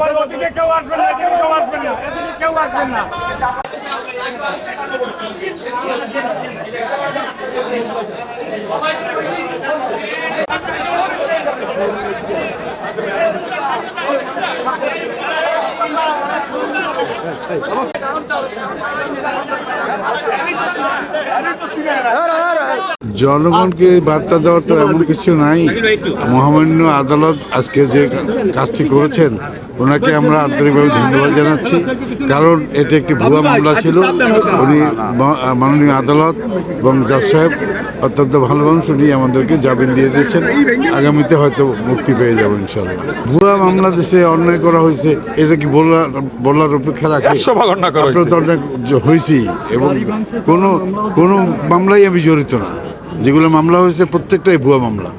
ওদিকে কেউ আসবেন না এদিকে কেউ আসবেন না এদিকে কেউ আসবেন না। জনগণকে বার্তা দেওয়ার তো এমন কিছু নাই। মহামান্য আদালত আজকে যে কাজটি করেছেন ওনাকে আমরা আন্তরিকভাবে ধন্যবাদ জানাচ্ছি। কারণ এটি একটি ভুয়া মামলা ছিল। উনি মাননীয় আদালত এবং জাজ সাহেব অত্যন্ত ভালো মানুষ উনি আমাদেরকে জামিন দিয়ে দিয়েছেন। আগামীতে হয়তো মুক্তি পেয়ে যাব ইনশাল্লাহ ভুয়া মামলা দেশে অন্যায় করা হয়েছে এটা কি বলার বলার অপেক্ষা রাখে? অন্যায় হয়েছি। এবং কোনো কোনো মামলাই আমি জড়িত না। যেগুলো মামলা হয়েছে, প্রত্যেকটাই ভুয়া মামলা।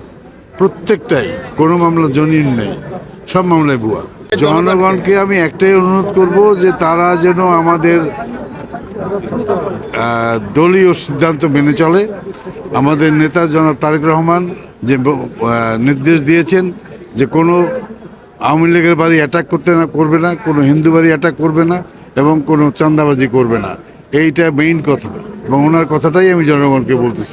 প্রত্যেকটাই। কোনো মামলা জনিন নেই। সব মামলায় ভুয়া। জনগণকে আমি একটাই অনুরোধ করব যে তারা যেন আমাদের দলীয় সিদ্ধান্ত মেনে চলে। আমাদের নেতা জনাব তারেক রহমান যে নির্দেশ দিয়েছেন যে কোনো আওয়ামী লীগের বাড়ি অ্যাটাক করতে না, করবে না, কোনো হিন্দু বাড়ি অ্যাটাক করবে না এবং কোনো চাঁদাবাজি করবে না। এইটা মেইন কথা। এবং ওনার কথাটাই আমি জনগণকে বলতেছি।